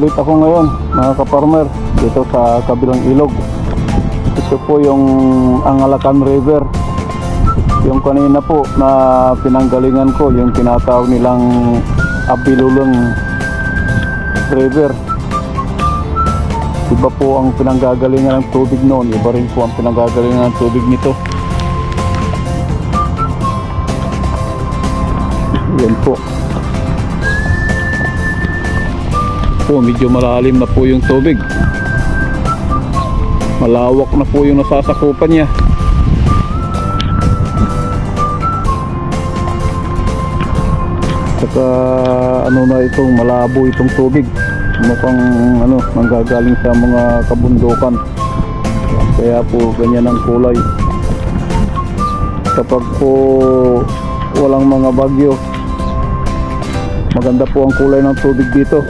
ulit ako ngayon mga kaparmer dito sa kabilang ilog. Ito po yung Angalakan River. Yung kanina po na pinanggalingan ko, yung tinatawag nilang Abilulong River. Iba po ang pinanggagalingan ng tubig noon, iba rin po ang pinanggagalingan ng tubig nito. Yan po. Po, medyo malalim na po yung tubig. Malawak na po yung nasasakupan niya. Saka ano na itong malabo itong tubig. Mukhang ano, nanggagaling sa mga kabundukan. Kaya po ganyan ang kulay. Kapag po walang mga bagyo, maganda po ang kulay ng tubig dito.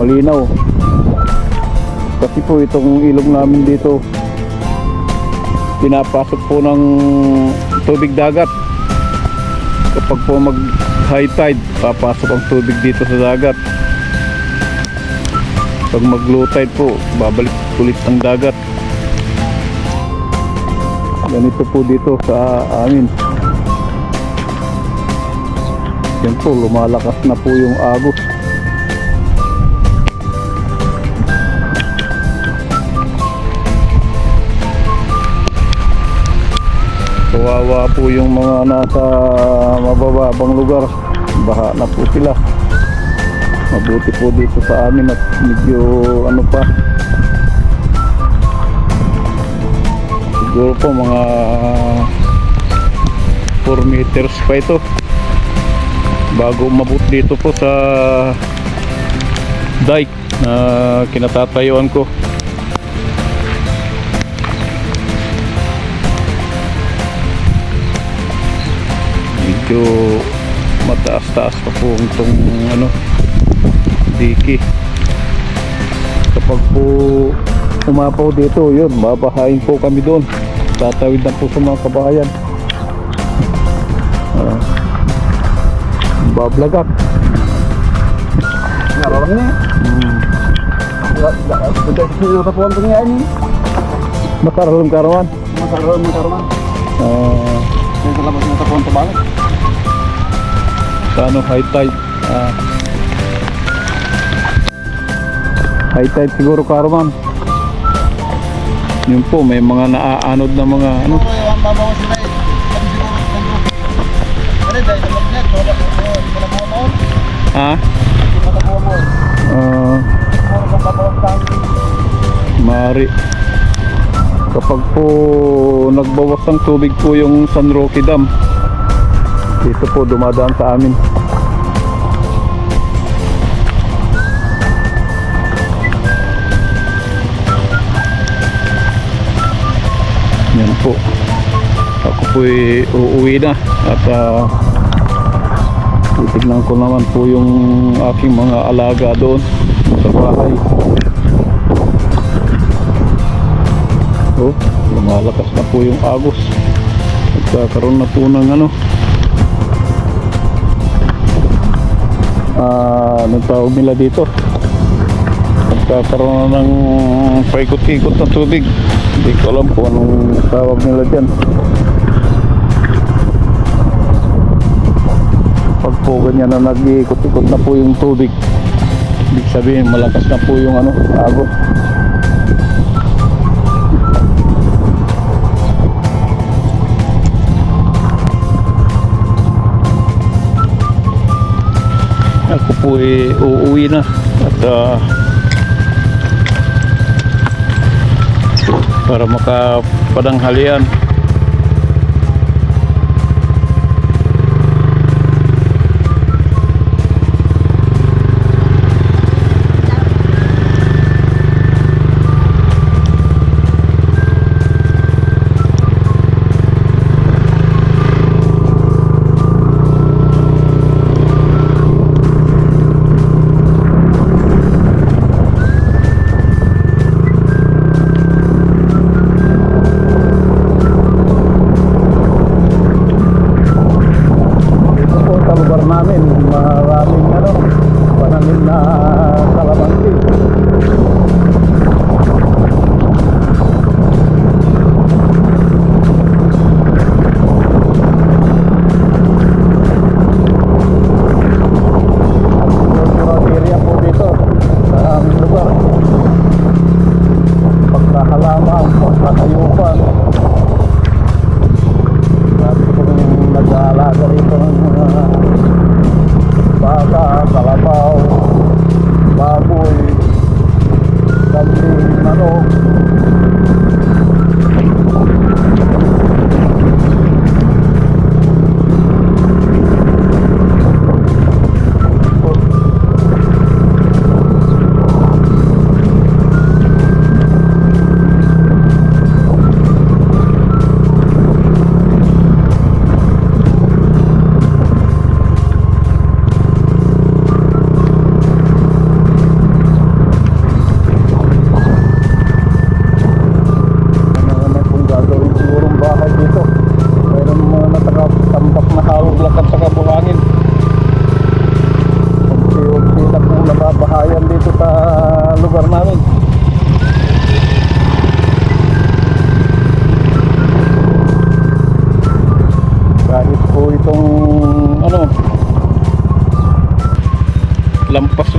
Malinaw. Kasi po itong ilog namin dito, pinapasok po ng tubig dagat. Kapag po mag high tide papasok ang tubig dito sa dagat. Pag mag low tide po babalik ulit ang dagat. Ganito po dito sa amin. Yan po lumalakas na po yung agos po yung mga nasa mabababang lugar. Baha na po sila. Mabuti po dito sa amin at medyo ano pa. Siguro po mga 4 meters pa ito. Bago umabot dito po sa dike na kinatatayuan ko. Medyo mataas-taas pa po itong ano diki kapag po umapaw dito yun babahain po kami doon tatawid na po sa mga kabahayan uh, bablagak Nararam niya. hmm. Makaralong karawan Makaroon, makaroon. uh, Yung sa labas ng tapuan sa balik. Sa ano high tide. Ah. High tide siguro karawan yun po may mga naaanod na mga ano? Babawas lang. Mari. Kapag po nagbawas ng tubig po yung San Roque Dam, dito po dumadaan sa amin. Yan po. Ako po uuwi na at uh, titignan ko naman po yung aking mga alaga doon sa bahay. Oh, lumalakas na po yung agos. Nagkakaroon na po ng ano. Ah, anong tawag nila dito? Nagkakaroon na ng paikot-ikot na tubig. Hindi ko alam kung anong tawag nila dyan. Pag po ganyan na nag-iikot-ikot na po yung tubig, ibig sabihin malakas na po yung ano, agos. Ako po eh, uuwi na. At ah, para makapadanghalian Allah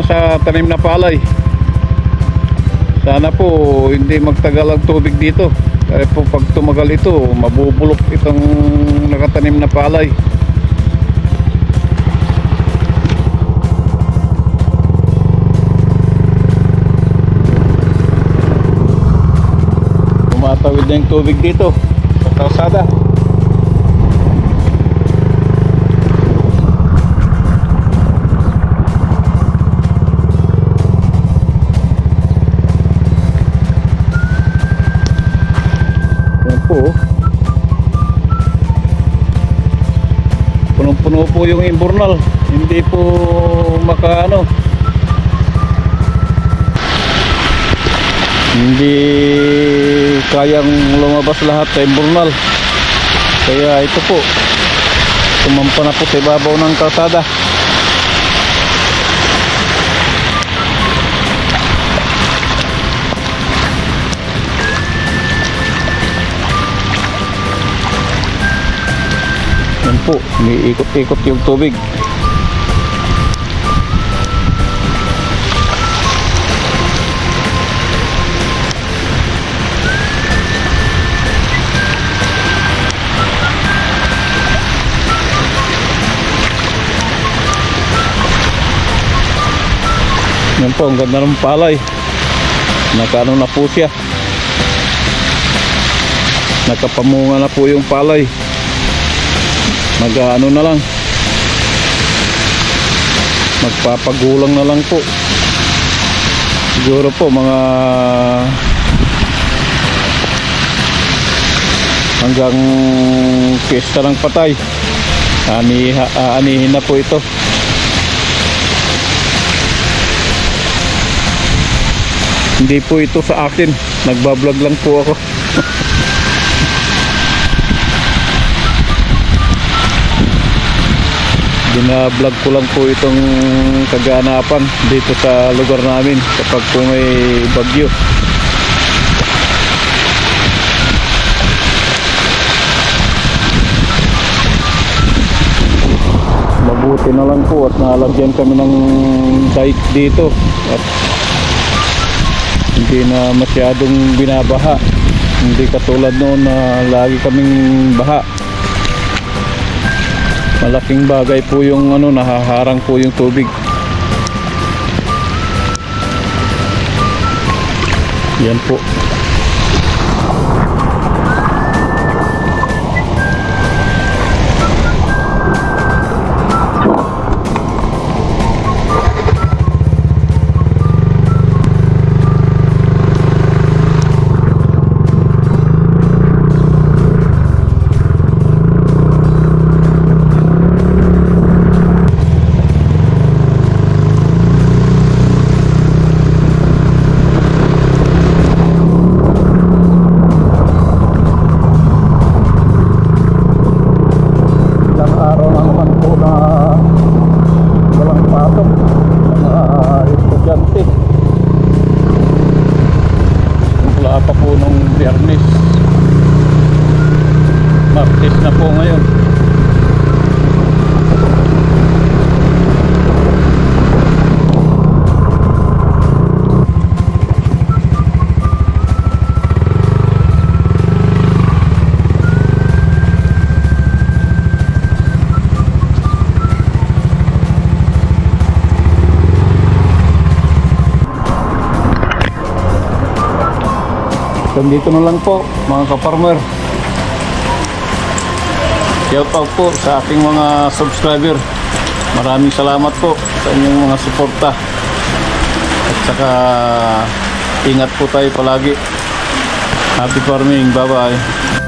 nakatanim na palay. Sana po hindi magtagal ang tubig dito. Kaya po pag tumagal ito, mabubulok itong nakatanim na palay. Tumatawid na yung tubig dito sa kalsada. Po. Punong-puno po yung imbornal. Hindi po makaano. Hindi kayang lumabas lahat sa imbornal. Kaya ito po. Tumampa na po sa ibabaw ng kalsada. Po, umiikot-ikot yung tubig. Yan po, ang ganda ng palay. Nakaano na po siya. Nakapamunga na po yung palay mag-ano na lang. Magpapagulang na lang po. Siguro po mga hanggang piyesta ng patay. Ani, aanihin na po ito. Hindi po ito sa akin. Nagbablog lang po ako Bina-vlog ko lang po itong kaganapan dito sa lugar namin kapag po may bagyo. Mabuti na lang po at nalagyan kami ng dike dito at hindi na masyadong binabaha. Hindi katulad noon na lagi kaming baha malaking bagay po yung ano nahaharang po yung tubig. Yan po Nandito na lang po mga kaparmer. Shout out po sa aking mga subscriber. Maraming salamat po sa inyong mga suporta. At saka ingat po tayo palagi. Happy farming. Bye bye.